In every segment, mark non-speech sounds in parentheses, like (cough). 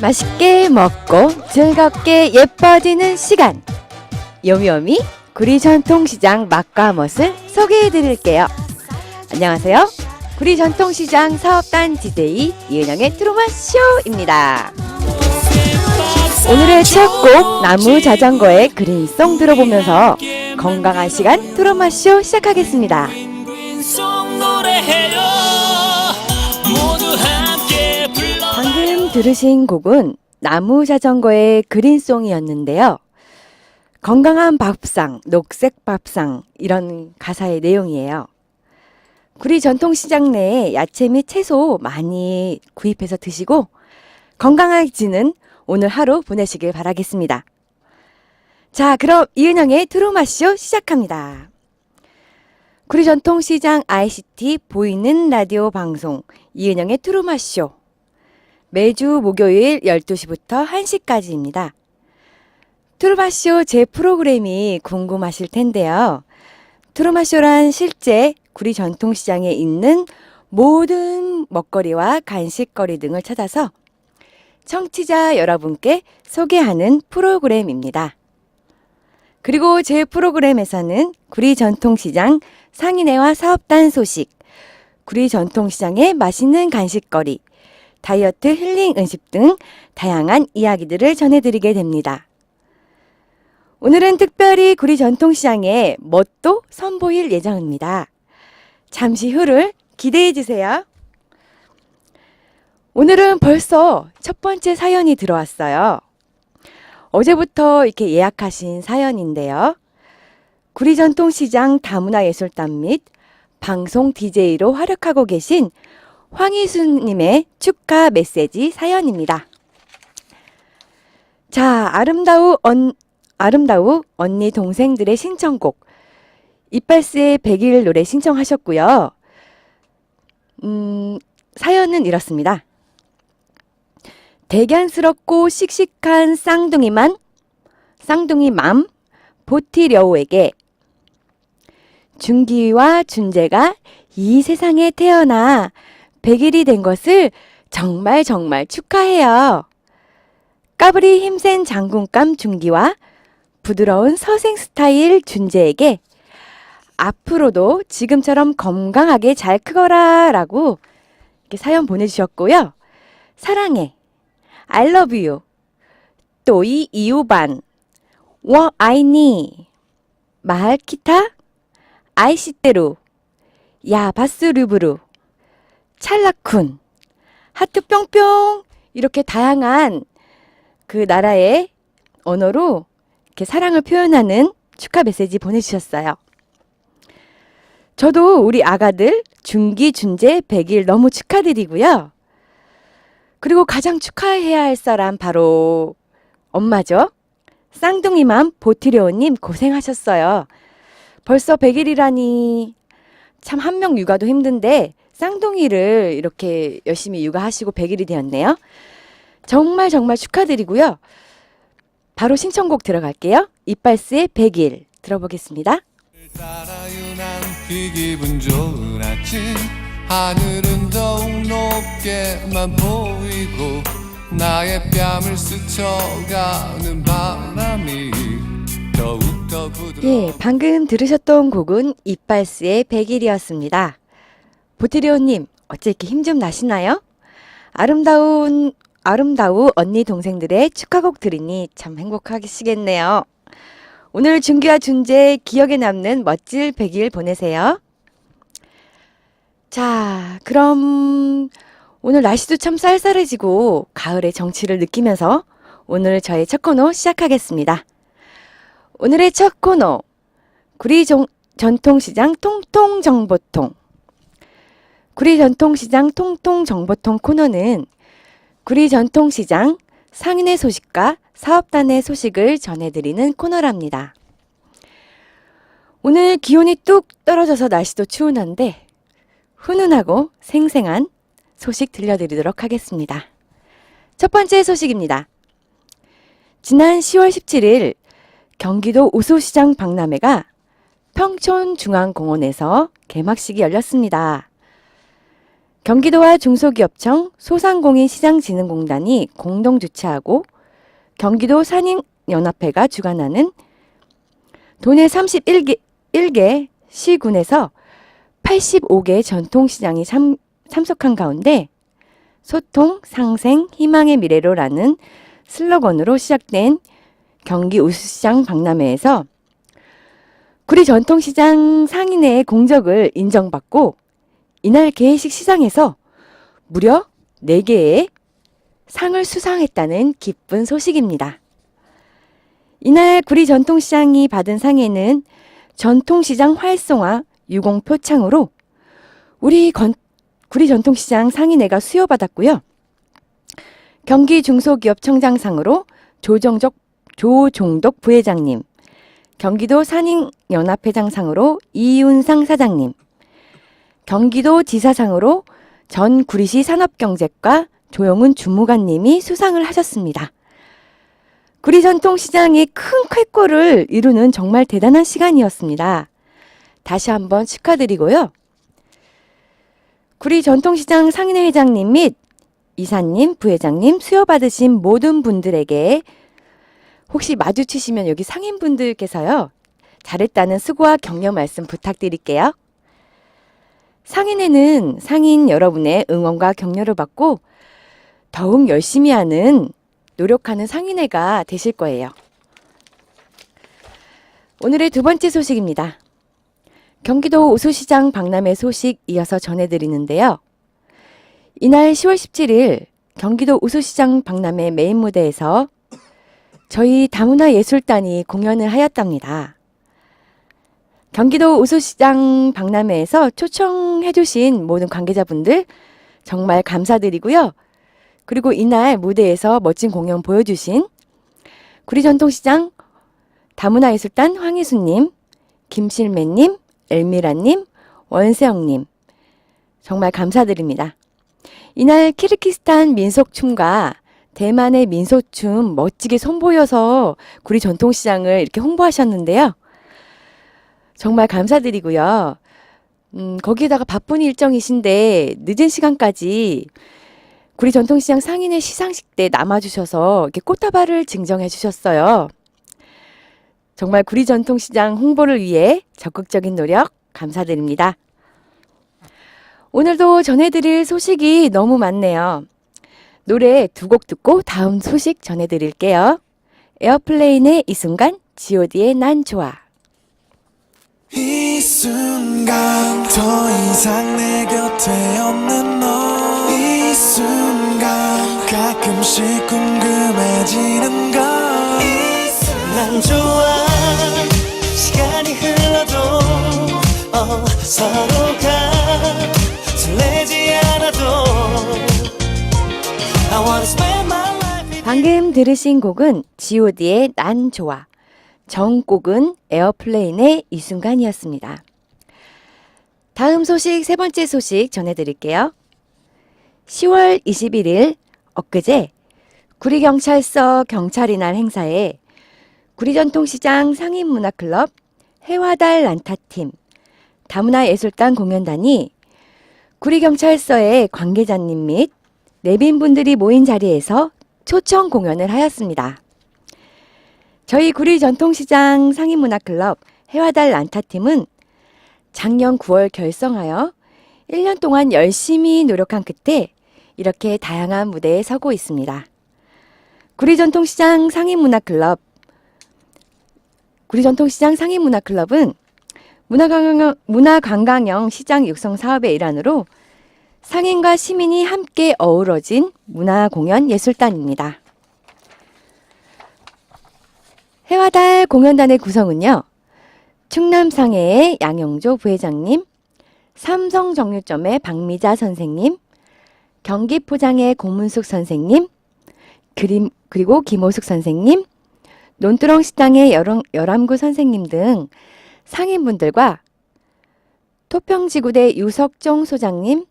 맛있게 먹고 즐겁게 예뻐지는 시간. 요미요미 구리 전통시장 맛과 멋을 소개해 드릴게요. 안녕하세요. 구리 전통시장 사업단 DJ 이은영의 트로마 쇼입니다. 오늘의 첫곡 나무 자전거의 그린송 들어보면서 건강한 시간 트로마 쇼 시작하겠습니다. 들으신 곡은 나무 자전거의 그린송이었는데요. 건강한 밥상, 녹색 밥상 이런 가사의 내용이에요. 구리 전통시장 내에 야채 및 채소 많이 구입해서 드시고 건강해지는 오늘 하루 보내시길 바라겠습니다. 자, 그럼 이은영의 트로마쇼 시작합니다. 구리 전통시장 ICT 보이는 라디오 방송 이은영의 트로마쇼 매주 목요일 12시부터 1시까지입니다. 트루마쇼 제 프로그램이 궁금하실 텐데요. 트루마쇼란 실제 구리 전통시장에 있는 모든 먹거리와 간식거리 등을 찾아서 청취자 여러분께 소개하는 프로그램입니다. 그리고 제 프로그램에서는 구리 전통시장 상인회와 사업단 소식, 구리 전통시장의 맛있는 간식거리, 다이어트 힐링 음식 등 다양한 이야기들을 전해드리게 됩니다. 오늘은 특별히 구리 전통시장의 멋도 선보일 예정입니다. 잠시 후를 기대해 주세요. 오늘은 벌써 첫 번째 사연이 들어왔어요. 어제부터 이렇게 예약하신 사연인데요. 구리 전통시장 다문화예술단 및 방송 DJ로 활약하고 계신 황희수님의 축하 메시지 사연입니다. 자, 아름다우 언, 아름다우 언니 동생들의 신청곡 이빨스의 100일 노래 신청하셨고요. 음, 사연은 이렇습니다. 대견스럽고 씩씩한 쌍둥이만 쌍둥이 맘 보티려우에게 준기와 준재가 이 세상에 태어나 100일이 된 것을 정말 정말 축하해요. 까불이 힘센 장군감 준기와 부드러운 서생 스타일 준재에게 앞으로도 지금처럼 건강하게 잘 크거라 라고 이렇게 사연 보내주셨고요. 사랑해. I love you. 또 이 이우반. 워 아이니. 마할키타. 아이시테루. 야 바스 루브루. 찰라쿤. 하트 뿅뿅. 이렇게 다양한 그 나라의 언어로 이렇게 사랑을 표현하는 축하 메시지 보내주셨어요. 저도 우리 아가들 중기, 준재, 100일 너무 축하드리고요. 그리고 가장 축하해야 할 사람 바로 엄마죠. 쌍둥이맘 보티려오님 고생하셨어요. 벌써 100일이라니 참 한 명 육아도 힘든데 쌍둥이를 이렇게 열심히 육아하시고 100일이 되었네요. 정말 정말 축하드리고요. 바로 신청곡 들어갈게요. 이빨스의 100일 들어보겠습니다. 아침 하늘은 더욱 높게만 보이고 나의 뺨을 스쳐가는 바람이 더욱더 부드러워 예, 방금 들으셨던 곡은 이빨스의 100일이었습니다. 보트리오님, 어째 이렇게 힘 좀 나시나요? 아름다운, 아름다운 언니 동생들의 축하곡 들으니 참 행복하시겠네요. 오늘 준기와 준재 기억에 남는 멋질 100일 보내세요. 자, 그럼 오늘 날씨도 참 쌀쌀해지고 가을의 정취를 느끼면서 오늘 저의 첫 코너 시작하겠습니다. 오늘의 첫 코너 구리 종- 전통시장 통통 정보통 구리 전통시장 통통 정보통 코너는 구리 전통시장 상인의 소식과 사업단의 소식을 전해드리는 코너랍니다. 오늘 기온이 뚝 떨어져서 날씨도 추운 한데 훈훈하고 생생한 소식 들려드리도록 하겠습니다. 첫 번째 소식입니다. 지난 10월 17일 경기도 오수시장 박람회가 평촌중앙공원에서 개막식이 열렸습니다. 경기도와 중소기업청 소상공인시장진흥공단이 공동 주최하고 경기도 산인연합회가 주관하는 도내 31개 1개 시군에서 85개 전통시장이 참, 참석한 가운데 소통, 상생, 희망의 미래로라는 슬로건으로 시작된 경기 우수시장 박람회에서 구리 전통시장 상인의 공적을 인정받고 이날 개회식 시장에서 무려 4개의 상을 수상했다는 기쁜 소식입니다. 이날 구리 전통시장이 받은 상에는 전통시장 활성화 유공 표창으로 우리 건, 구리 전통시장 상인회가 수여받았고요. 경기 중소기업청장상으로 조정적 조종덕 부회장님, 경기도 산인연합회장상으로 이윤상 사장님, 경기도 지사상으로 전 구리시 산업경제과 조영훈 주무관님이 수상을 하셨습니다. 구리 전통시장이 큰 쾌거를 이루는 정말 대단한 시간이었습니다. 다시 한번 축하드리고요. 구리 전통시장 상인회 회장님 및 이사님, 부회장님 수여받으신 모든 분들에게 혹시 마주치시면 여기 상인분들께서요. 잘했다는 수고와 격려 말씀 부탁드릴게요. 상인회는 상인 여러분의 응원과 격려를 받고 더욱 열심히 하는 노력하는 상인회가 되실 거예요. 오늘의 두 번째 소식입니다. 경기도 오수시장 박람회 소식 이어서 전해드리는데요. 이날 10월 17일 경기도 오수시장 박람회 메인 무대에서 저희 다문화 예술단이 공연을 하였답니다. 경기도 오수시장 박람회에서 초청해주신 모든 관계자분들 정말 감사드리고요. 그리고 이날 무대에서 멋진 공연 보여주신 구리 전통시장 다문화예술단 황희수님, 김실매님, 엘미라님, 원세영님 정말 감사드립니다. 이날 키르키스탄 민속춤과 대만의 민속춤 멋지게 선보여서 구리 전통시장을 이렇게 홍보하셨는데요. 정말 감사드리고요. 음, 거기에다가 바쁜 일정이신데 늦은 시간까지 구리 전통시장 상인의 시상식 때 남아주셔서 이렇게 꽃다발을 증정해 주셨어요. 정말 구리 전통시장 홍보를 위해 적극적인 노력 감사드립니다. 오늘도 전해드릴 소식이 너무 많네요. 노래 두 곡 듣고 다음 소식 전해드릴게요. 에어플레인의 이 순간, god의 난 좋아. 이 순간 더 이상 내 곁에 없는 너. 이 순간 가끔씩 궁금해지는 걸난 좋아. 시간이 흘러도 어, 서로가 설레지 않아도. I wanna spend my life 방금 들으신 곡은 god의 난 좋아. 정곡은 에어플레인의 이 순간이었습니다. 다음 소식, 세 번째 소식 전해드릴게요. 10월 21일 엊그제 구리경찰서 경찰이 날 행사에 구리전통시장 상인문화클럽 해화달 란타팀 다문화예술단 공연단이 구리경찰서의 관계자님 및 내빈분들이 모인 자리에서 초청 공연을 하였습니다. 저희 구리 전통시장 상인문화클럽 해화달 란타팀은 작년 9월 결성하여 1년 동안 열심히 노력한 끝에 이렇게 다양한 무대에 서고 있습니다. 구리 전통시장 상인문화클럽 구리 전통시장 상인문화클럽은 문화관광, 문화관광형 시장 육성 사업의 일환으로 상인과 시민이 함께 어우러진 문화공연 예술단입니다. 해화달 공연단의 구성은요. 충남 상해의 양영조 부회장님, 삼성 정육점의 박미자 선생님, 경기 포장의 고문숙 선생님, 그림, 그리고 김호숙 선생님, 논두렁 식당의 여람구 선생님 등 상인분들과 토평지구대 유석종 소장님,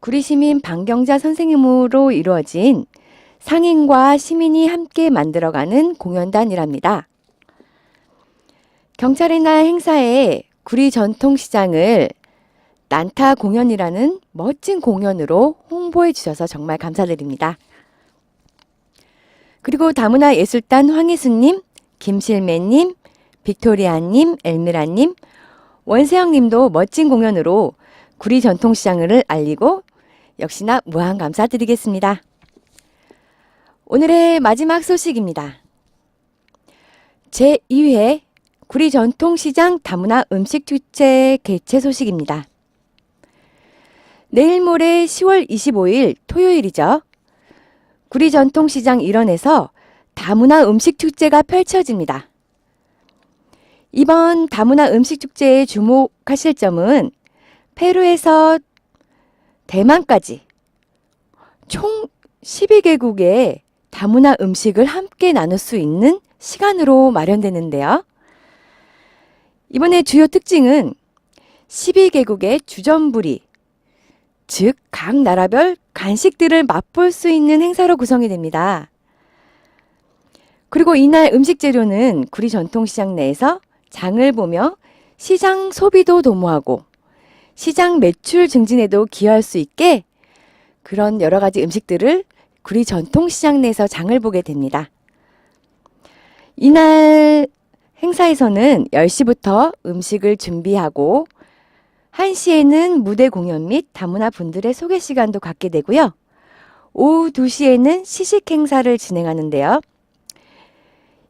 구리시민 방경자 선생님으로 이루어진 상인과 시민이 함께 만들어가는 공연단이랍니다. 경찰의 날 행사에 구리 전통시장을 난타 공연이라는 멋진 공연으로 홍보해 주셔서 정말 감사드립니다. 그리고 다문화 예술단 황희수님, 김실매님, 빅토리아님, 엘미라님, 원세영님도 멋진 공연으로 구리 전통시장을 알리고 역시나 무한 감사드리겠습니다. 오늘의 마지막 소식입니다. 제2회 구리 전통시장 다문화 음식 축제 개최 소식입니다. 내일 모레 10월 25일 토요일이죠. 구리 전통시장 일원에서 다문화 음식 축제가 펼쳐집니다. 이번 다문화 음식 축제에 주목하실 점은 페루에서 대만까지 총 12개국의 다문화 음식을 함께 나눌 수 있는 시간으로 마련되는데요. 이번에 주요 특징은 12개국의 주전부리, 즉, 각 나라별 간식들을 맛볼 수 있는 행사로 구성이 됩니다. 그리고 이날 음식 재료는 구리 전통시장 내에서 장을 보며 시장 소비도 도모하고 시장 매출 증진에도 기여할 수 있게 그런 여러 가지 음식들을 구리 전통시장 내에서 장을 보게 됩니다. 이날 행사에서는 10시부터 음식을 준비하고 1시에는 무대 공연 및 다문화 분들의 소개 시간도 갖게 되고요. 오후 2시에는 시식 행사를 진행하는데요.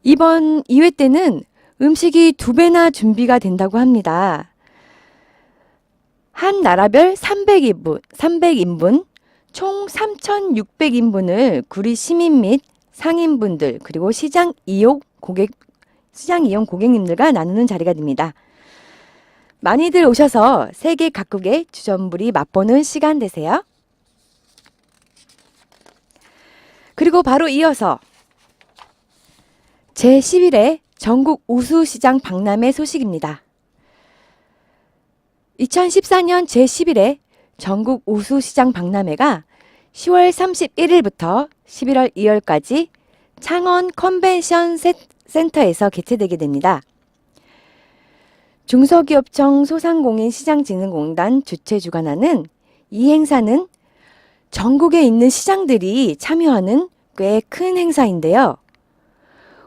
이번 2회 때는 음식이 두 배나 준비가 된다고 합니다. 한 나라별 300인분, 300인분, 총 3,600인분을 구리 시민 및 상인분들 그리고 시장 이용 고객 시장 이용 고객님들과 나누는 자리가 됩니다. 많이들 오셔서 세계 각국의 주전부리 맛보는 시간 되세요. 그리고 바로 이어서 제11회 전국 우수시장 박람회 소식입니다. 2014년 제11회 전국 우수시장 박람회가 10월 31일부터 11월 2일까지 창원 컨벤션 세- 센터에서 개최되게 됩니다. 중소기업청 소상공인 시장진흥공단 주최 주관하는 이 행사는 전국에 있는 시장들이 참여하는 꽤 큰 행사인데요.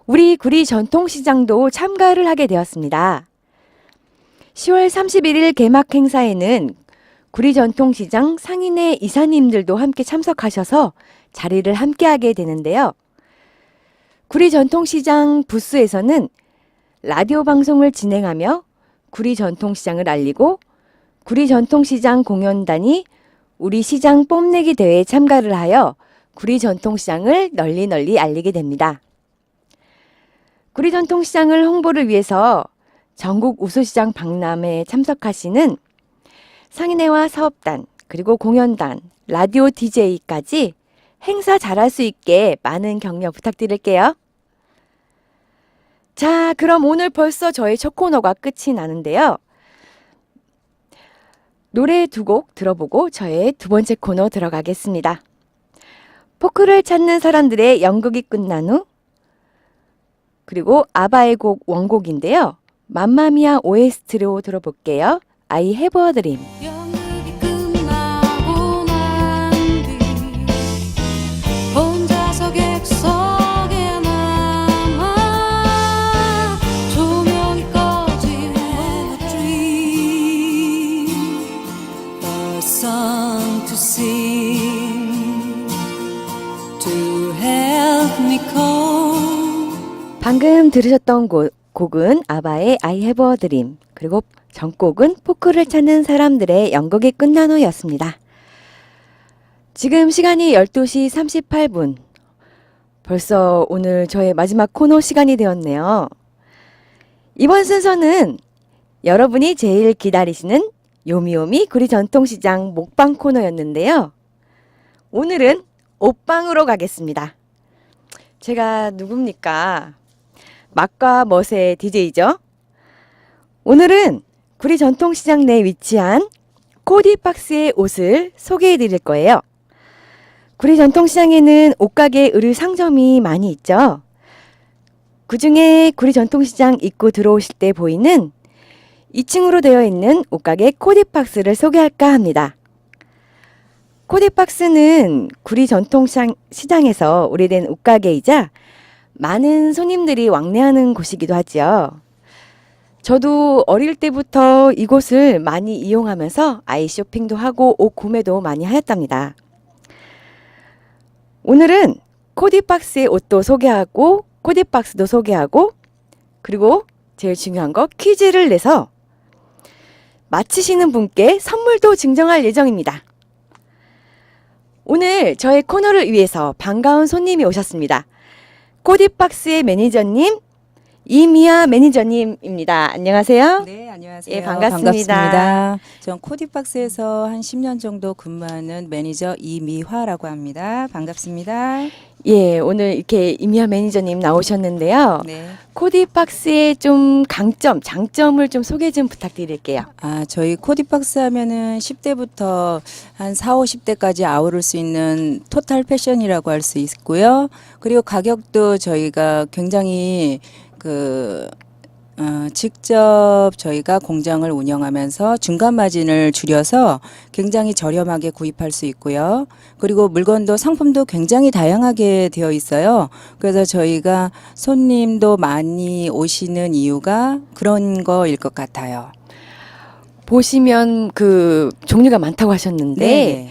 우리 구리 전통시장도 참가를 하게 되었습니다. 10월 31일 개막 행사에는 구리 전통시장 상인회 이사님들도 함께 참석하셔서 자리를 함께하게 되는데요. 구리 전통시장 부스에서는 라디오 방송을 진행하며 구리 전통시장을 알리고 구리 전통시장 공연단이 우리 시장 뽐내기 대회에 참가를 하여 구리 전통시장을 널리 널리 알리게 됩니다. 구리 전통시장을 홍보를 위해서 전국 우수시장 박람회에 참석하시는 상인회와 사업단, 그리고 공연단, 라디오 DJ까지 행사 잘할 수 있게 많은 격려 부탁드릴게요. 자, 그럼 오늘 벌써 저의 첫 코너가 끝이 나는데요. 노래 두 곡 들어보고 저의 두 번째 코너 들어가겠습니다. 포크를 찾는 사람들의 연극이 끝난 후 그리고 아바의 곡 원곡인데요. 맘마미아 OST로 들어볼게요. Help me cope 방금 들으셨던 곡, 곡은 아바의 I have a dream. 그리고 전곡은 포크를 찾는 사람들의 연극이 끝난 후였습니다. 지금 시간이 12시 38분. 벌써 오늘 저의 마지막 코너 시간이 되었네요. 이번 순서는 여러분이 제일 기다리시는 요미요미 구리 전통시장 목방 코너였는데요. 오늘은 옷방으로 가겠습니다. 제가 누굽니까? 맛과 멋의 DJ죠. 오늘은 구리 전통시장 내에 위치한 코디박스의 옷을 소개해 드릴 거예요. 구리 전통시장에는 옷가게 의류 상점이 많이 있죠. 그 중에 구리 전통시장 입구 들어오실 때 보이는 2층으로 되어 있는 옷가게 코디박스를 소개할까 합니다. 코디박스는 구리 전통시장 시장에서 오래된 옷가게이자 많은 손님들이 왕래하는 곳이기도 하지요. 저도 어릴 때부터 이곳을 많이 이용하면서 아이 쇼핑도 하고 옷 구매도 많이 하였답니다. 오늘은 코디박스의 옷도 소개하고 코디박스도 소개하고 그리고 제일 중요한 거 퀴즈를 내서 맞히시는 분께 선물도 증정할 예정입니다. 오늘 저의 코너를 위해서 반가운 손님이 오셨습니다. 코디박스의 매니저님 이미아 매니저님입니다. 안녕하세요. 네, 안녕하세요. 예, 반갑습니다. 반갑습니다. 전 코디박스에서 한 10년 정도 근무하는 매니저 이미화라고 합니다. 반갑습니다. 예, 오늘 이렇게 이미아 매니저님 나오셨는데요. 네. 코디박스의 좀 강점, 장점을 좀 소개 좀 부탁드릴게요. 아, 저희 코디박스 하면은 10대부터 한 4, 50대까지 아우를 수 있는 토탈 패션이라고 할 수 있고요. 그리고 가격도 저희가 굉장히 그 어, 직접 저희가 공장을 운영하면서 중간 마진을 줄여서 굉장히 저렴하게 구입할 수 있고요. 그리고 물건도 상품도 굉장히 다양하게 되어 있어요. 그래서 저희가 손님도 많이 오시는 이유가 그런 거일 것 같아요. 보시면 그 종류가 많다고 하셨는데 네.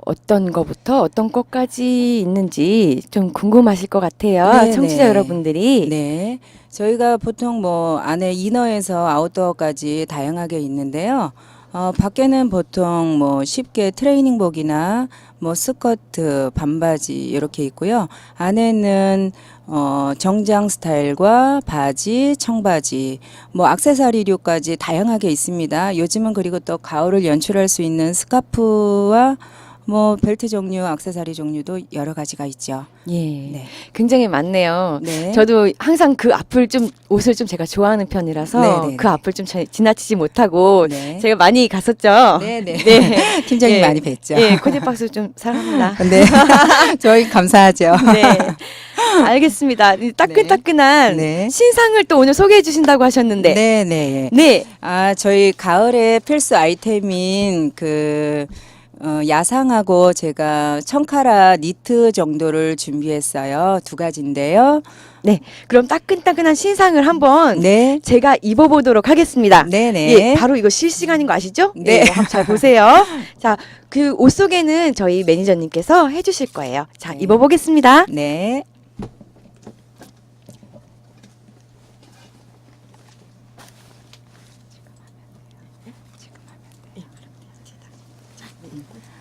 어떤 거부터 어떤 것까지 있는지 좀 궁금하실 것 같아요. 네, 청취자 네. 여러분들이. 네. 저희가 보통 뭐 안에 이너에서 아웃도어까지 다양하게 있는데요. 어, 밖에는 보통 뭐 쉽게 트레이닝복이나 뭐 스커트, 반바지 이렇게 있고요. 안에는 어, 정장 스타일과 바지, 청바지, 뭐 악세사리류까지 다양하게 있습니다. 요즘은 그리고 또 가을을 연출할 수 있는 스카프와 뭐 벨트 종류, 악세사리 종류도 여러 가지가 있죠. 예. 네. 굉장히 많네요. 네. 저도 항상 그 앞을 좀 옷을 좀 제가 좋아하는 편이라서 네, 네, 그 네. 앞을 좀 잘 지나치지 못하고 네. 제가 많이 갔었죠. 네, 네. 네. (laughs) 팀장님 예. 많이 뵀죠. 예, 코디박스 좀 사랑합니다. (laughs) 네. (laughs) 저희 감사하죠. 네. 알겠습니다. 이 따끈따끈한 네. 신상을 또 오늘 소개해 주신다고 하셨는데. 네, 네. 네. 아, 저희 가을에 필수 아이템인 그 어, 야상하고 제가 청카라 니트 정도를 준비했어요. 두 가지인데요. 네. 그럼 따끈따끈한 신상을 한번 네. 제가 입어보도록 하겠습니다. 네, 네. 예, 바로 이거 실시간인 거 아시죠? 네. 예, 한번 잘 보세요. (laughs) 자, 그 옷 속에는 저희 매니저님께서 해주실 거예요. 자, 네. 입어보겠습니다. 네.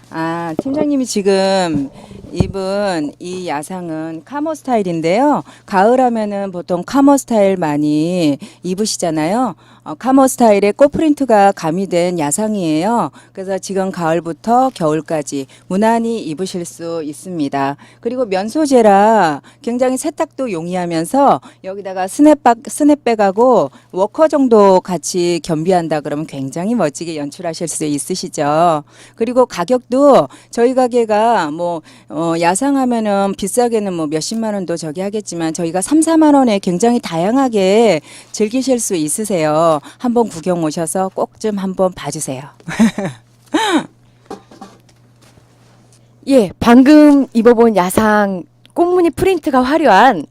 아, 팀장님이 지금 입은 이 야상은 카모 스타일인데요. 가을 하면은 보통 카모 스타일 많이 입으시잖아요. 어, 카모 스타일의 꽃 프린트가 가미된 야상이에요. 그래서 지금 가을부터 겨울까지 무난히 입으실 수 있습니다. 그리고 면 소재라 굉장히 세탁도 용이하면서 여기다가 스냅백, 스냅백하고 워커 정도 같이 겸비한다 그러면 굉장히 멋지게 연출하실 수 있으시죠. 그리고 가격도 저희 가게가 뭐 어, 야상하면은 비싸게는 뭐 몇십만 원도 저기 하겠지만 저희가 3, 4만 원에 굉장히 다양하게 즐기실 수 있으세요. 한번 구경 오셔서 꼭 좀 한번 봐주세요. (laughs) 예, 방금 입어본 야상 꽃무늬 프린트가 화려한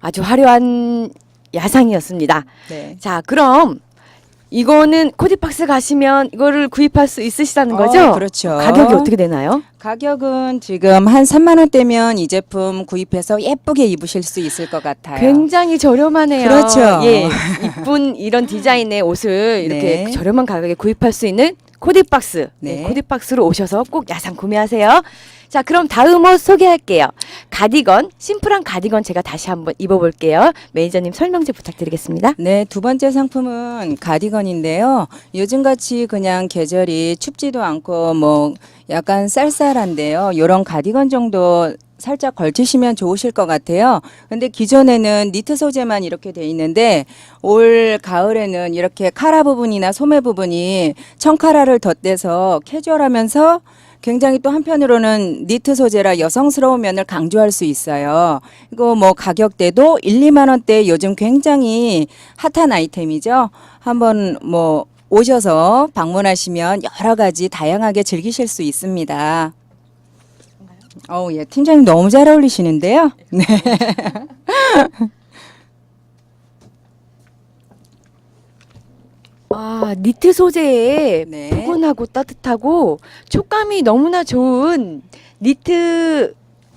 아주 화려한 야상이었습니다. 네. 자, 그럼 이거는 코디박스 가시면 이거를 구입할 수 있으시다는 거죠? 어, 그렇죠. 가격이 어떻게 되나요? 가격은 지금 한 3만 원대면 이 제품 구입해서 예쁘게 입으실 수 있을 것 같아요. 굉장히 저렴하네요. 그렇죠. 예, 이쁜 이런 디자인의 옷을 이렇게 네. 저렴한 가격에 구입할 수 있는 코디박스. 네. 네. 코디박스로 오셔서 꼭 야상 구매하세요. 자, 그럼 다음 옷 소개할게요. 가디건, 심플한 가디건 제가 다시 한번 입어볼게요. 매니저님 설명 좀 부탁드리겠습니다. 네, 두 번째 상품은 가디건인데요. 요즘같이 그냥 계절이 춥지도 않고 뭐 약간 쌀쌀한데요. 요런 가디건 정도 살짝 걸치시면 좋으실 것 같아요. 근데 기존에는 니트 소재만 이렇게 돼 있는데 올 가을에는 이렇게 카라 부분이나 소매 부분이 청카라를 덧대서 캐주얼하면서 굉장히 또 한편으로는 니트 소재라 여성스러운 면을 강조할 수 있어요. 이거 뭐 가격대도 1, 2만 원대 요즘 굉장히 핫한 아이템이죠. 한번 뭐 오셔서 방문하시면 여러 가지 다양하게 즐기실 수 있습니다. 어우, 예, 팀장님 너무 잘 어울리시는데요. 네. (laughs) 아, 니트 소재에 네. 포근하고 따뜻하고 촉감이 너무나 좋은 니트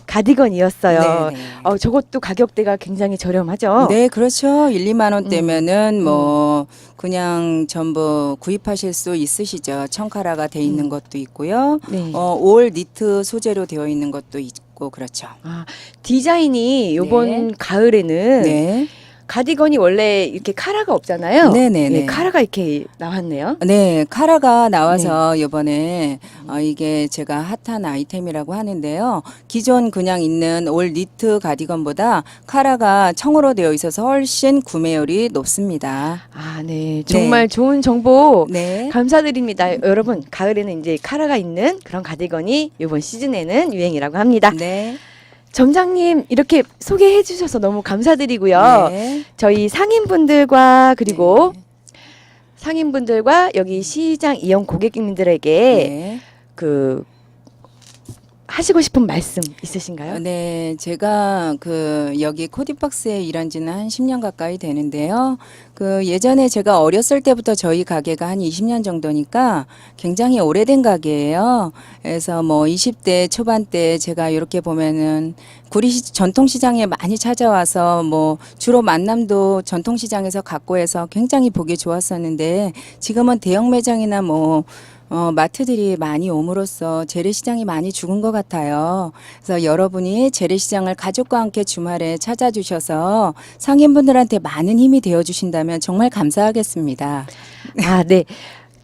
가디건이었어요. 네, 네. 어, 저것도 가격대가 굉장히 저렴하죠? 네, 그렇죠. 1, 2만 음. 원대면은 뭐 그냥 전부 구입하실 수 있으시죠. 청카라가 돼 있는 음. 것도 있고요. 네. 어, 올 니트 소재로 되어 있는 것도 있고 그렇죠. 아, 디자인이 요번 네. 가을에는 네. 가디건이 원래 이렇게 카라가 없잖아요. 네네네. 예, 카라가 이렇게 나왔네요. 네, 카라가 나와서 네. 이번에 어, 이게 제가 핫한 아이템이라고 하는데요. 기존 그냥 있는 올 니트 가디건보다 카라가 청으로 되어 있어서 훨씬 구매율이 높습니다. 아, 네. 정말 좋은 정보 네. 감사드립니다. 여러분, 가을에는 이제 카라가 있는 그런 가디건이 이번 시즌에는 유행이라고 합니다. 네. 점장님 이렇게 소개해 주셔서 너무 감사드리고요. 네. 저희 상인분들과 그리고 네. 상인분들과 여기 시장 이용 고객님들에게 네. 그 하시고 싶은 말씀 있으신가요? 네, 제가 그 여기 코디박스에 일한 지는 한 10년 가까이 되는데요. 그 예전에 제가 어렸을 때부터 저희 가게가 한 20년 정도니까 굉장히 오래된 가게예요. 그래서 뭐 20대 초반 때 제가 이렇게 보면은 구리 전통시장에 많이 찾아와서 뭐 주로 만남도 전통시장에서 갖고 해서 굉장히 보기 좋았었는데 지금은 대형 매장이나 뭐 어, 마트들이 많이 옴으로써 재래시장이 많이 죽은 것 같아요. 그래서 여러분이 재래시장을 가족과 함께 주말에 찾아주셔서 상인분들한테 많은 힘이 되어주신다면 정말 감사하겠습니다. 아, 네.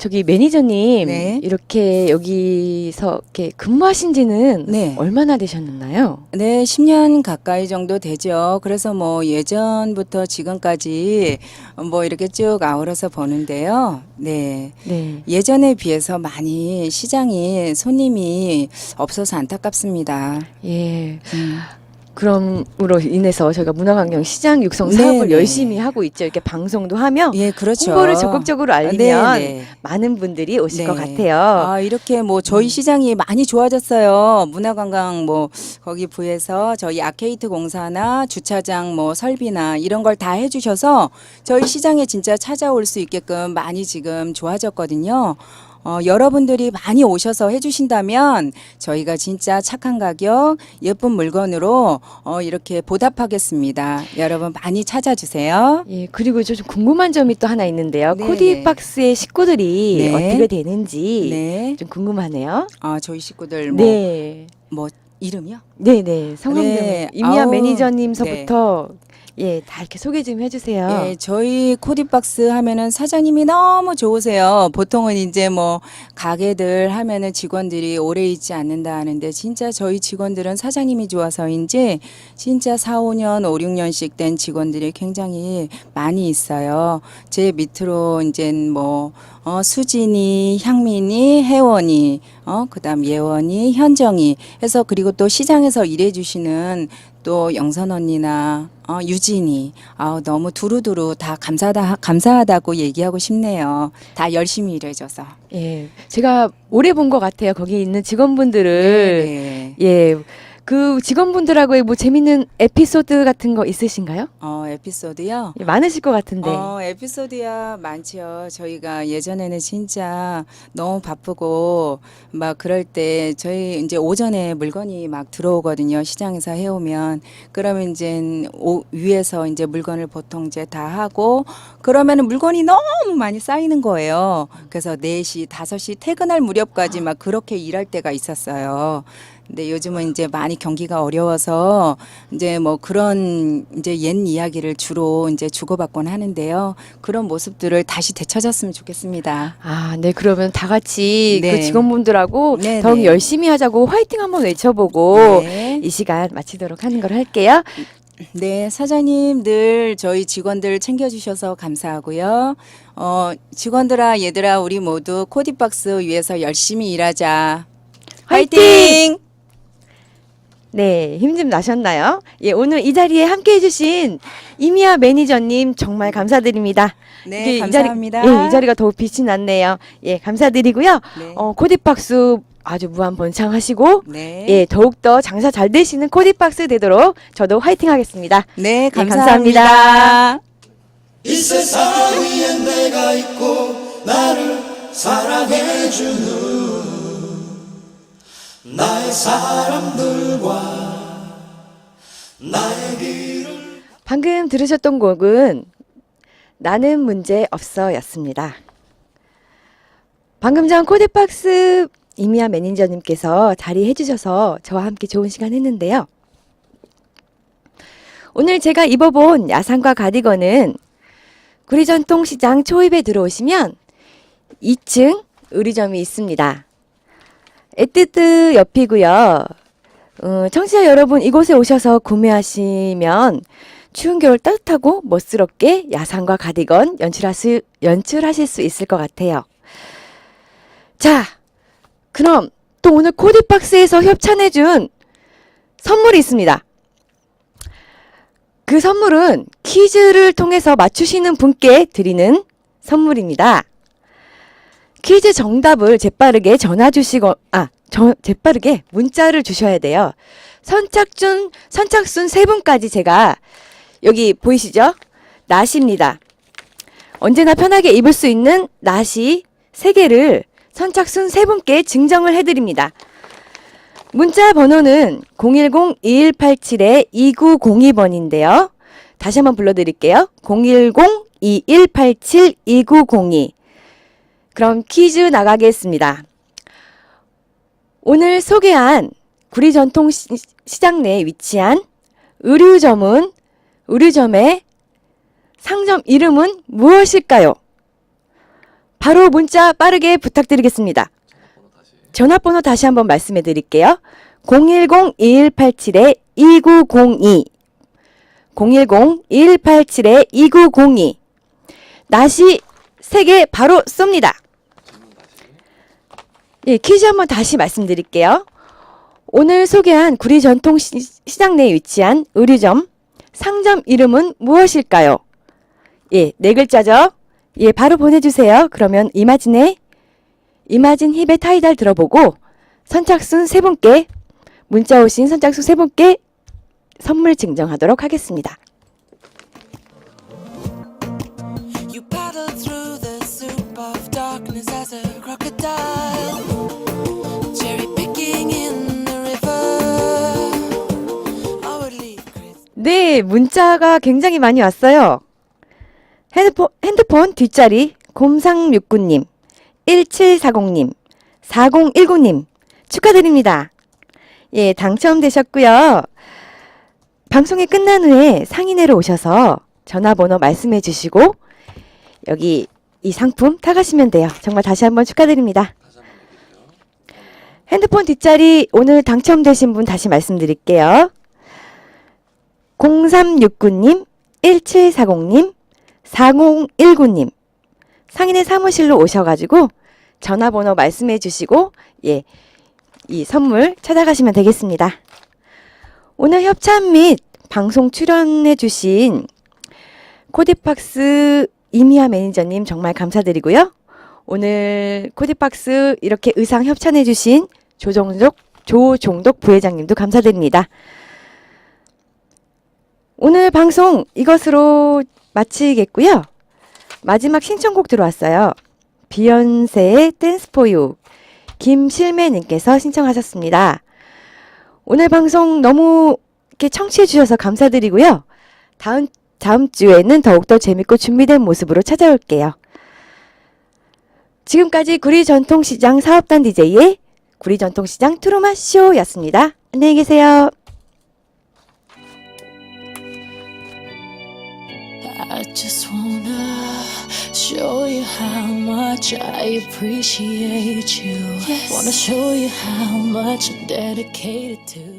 저기 매니저님 네. 이렇게 여기서 이렇게 근무하신 지는 네. 얼마나 되셨나요? 네, 10년 가까이 정도 되죠. 그래서 뭐 예전부터 지금까지 뭐 이렇게 쭉 아우러서 보는데요. 네. 네. 예전에 비해서 많이 시장이 손님이 없어서 안타깝습니다. 예. 음. 그럼으로 인해서 저희가 문화환경 시장 육성 네, 사업을 네. 열심히 하고 있죠. 이렇게 방송도 하며 예, 그렇죠. 홍보를 적극적으로 알리면 네, 네. 많은 분들이 오실 것 네. 같아요. 아, 이렇게 뭐 저희 시장이 많이 좋아졌어요. 문화관광 뭐 거기 부에서 저희 아케이트 공사나 주차장 뭐 설비나 이런 걸 다 해주셔서 저희 시장에 진짜 찾아올 수 있게끔 많이 지금 좋아졌거든요. 어, 여러분들이 많이 오셔서 해주신다면 저희가 진짜 착한 가격, 예쁜 물건으로 어, 이렇게 보답하겠습니다. 여러분 많이 찾아주세요. 예, 그리고 저좀 궁금한 점이 또 하나 있는데요. 네, 코디박스의 식구들이 네. 어떻게 되는지 네. 좀 궁금하네요. 아, 저희 식구들 뭐, 네. 뭐 이름이요? 네, 네. 성함 네. 임미아 아우, 매니저님서부터 예, 다 이렇게 소개 좀 해주세요. 예, 저희 코디박스 하면은 사장님이 너무 좋으세요. 보통은 이제 뭐 가게들 하면은 직원들이 오래 있지 않는다 하는데 진짜 저희 직원들은 사장님이 좋아서인지 진짜 4, 5년, 5, 6년씩 된 직원들이 굉장히 많이 있어요. 제 밑으로 이제 뭐 어, 수진이, 향민이, 혜원이, 어, 그 다음 예원이, 현정이 해서 그리고 또 시장에서 일해 주시는 또 영선 언니나 어, 유진이 아 너무 두루두루 다 감사하다 감사하다고 얘기하고 싶네요. 다 열심히 일해줘서. 예, 제가 오래 본 것 같아요. 거기 있는 직원분들을 네. 예, 그 직원분들하고의 뭐 재밌는 에피소드 같은 거 있으신가요? 어 에피소드요. 예, 많으실 것 같은데. 어, 에피소드야 많죠. 저희가 예전에는 진짜 너무 바쁘고 막 그럴 때 저희 이제 오전에 물건이 막 들어오거든요. 시장에서 해오면 그러면 이제 오, 위에서 이제 물건을 보통 이제 다 하고 그러면은 물건이 너무 많이 쌓이는 거예요. 그래서 4시, 5시 퇴근할 무렵까지 막 그렇게 일할 때가 있었어요. 근데 요즘은 이제 많이 경기가 어려워서 이제 뭐 그런 이제 옛 이야기를 주로 이제 주고받곤 하는데요. 그런 모습들을 다시 되찾았으면 좋겠습니다. 아, 네. 그러면 다 같이 네. 그 직원분들하고 네, 더욱 네. 열심히 하자고 화이팅 한번 외쳐보고 네. 이 시간 마치도록 하는 걸 할게요. 네, 사장님 늘 저희 직원들 챙겨주셔서 감사하고요. 어, 직원들아, 얘들아, 우리 모두 코디박스 위해서 열심히 일하자. 화이팅! 화이팅! 네, 힘 좀 나셨나요? 예, 오늘 이 자리에 함께 해주신 이미아 매니저님 정말 감사드립니다. 네, 이게 이 감사합니다. 자리, 예, 이 자리가 더욱 빛이 났네요. 예, 감사드리고요. 네. 어, 코디박스 아주 무한 번창하시고, 네. 예, 더욱더 장사 잘 되시는 코디박스 되도록 저도 화이팅 하겠습니다. 네, 감사합니다. 감사합니다. 이 세상 위에 내가 있고 나를 사랑해주는 방금 들으셨던 곡은 나는 문제 없어였습니다. 방금 전 코디박스 이미아 매니저님께서 자리해 주셔서 저와 함께 좋은 시간 했는데요. 오늘 제가 입어본 야상과 가디건은 구리전통시장 초입에 들어오시면 2층 의류점이 있습니다. 에뜨뜨 옆이고요. 어, 청취자 여러분 이곳에 오셔서 구매하시면 추운 겨울 따뜻하고 멋스럽게 야상과 가디건 연출할 수, 연출하실 수 있을 것 같아요. 자, 그럼 또 오늘 코디박스에서 협찬해준 선물이 있습니다. 그 선물은 퀴즈를 통해서 맞추시는 분께 드리는 선물입니다. 퀴즈 정답을 재빠르게 전화 주시고, 아, 저, 재빠르게 문자를 주셔야 돼요. 선착순, 선착순 세 분까지 제가 여기 보이시죠? 나시입니다. 언제나 편하게 입을 수 있는 나시 세 개를 선착순 세 분께 증정을 해드립니다. 문자 번호는 010-2187-2902번인데요. 다시 한번 불러드릴게요. 010-2187-2902. 그럼 퀴즈 나가겠습니다. 오늘 소개한 구리 전통 시- 시장 내에 위치한 의류점은 의류점의 상점 이름은 무엇일까요? 바로 문자 빠르게 부탁드리겠습니다. 전화번호 다시 한번 말씀해 드릴게요. 010-2187-2902 010-2187-2902 나시 3개 바로 쏩니다. 예, 퀴즈 한번 다시 말씀드릴게요. 오늘 소개한 구리 전통 시, 시장 내에 위치한 의류점 상점 이름은 무엇일까요? 예, 네 글자죠? 예, 바로 보내주세요. 그러면 이마진의 이마진 힙의 타이달 들어보고 선착순 세 분께 문자 오신 선착순 세 분께 선물 증정하도록 하겠습니다. You paddle through. 네, 문자가 굉장히 많이 왔어요. 핸드폰, 핸드폰 뒷자리 0369님, 1740님, 4019님 축하드립니다. 예, 당첨되셨고요. 방송이 끝난 후에 상인회로 오셔서 전화번호 말씀해 주시고 여기 이 상품 타가시면 돼요. 정말 다시 한번 축하드립니다. 핸드폰 뒷자리 오늘 당첨되신 분 다시 말씀드릴게요. 0369님, 1740님, 4019님 상인의 사무실로 오셔가지고 전화번호 말씀해 주시고 예, 이 선물 찾아가시면 되겠습니다. 오늘 협찬 및 방송 출연해 주신 코디박스 이미아 매니저님 정말 감사드리고요. 오늘 코디박스 이렇게 의상 협찬해 주신 조종족 조종독 부회장님도 감사드립니다. 오늘 방송 이것으로 마치겠고요. 마지막 신청곡 들어왔어요. 비욘세의 댄스 포유 김실매님께서 신청하셨습니다. 오늘 방송 너무 이렇게 청취해 주셔서 감사드리고요. 다음 다음 주에는 더욱더 재밌고 준비된 모습으로 찾아올게요. 지금까지 구리 전통시장 사업단 DJ의 구리 전통시장 트루마 쇼였습니다. 안녕히 계세요. I just wanna show you how much I appreciate you. Wanna show you how much I'm dedicated to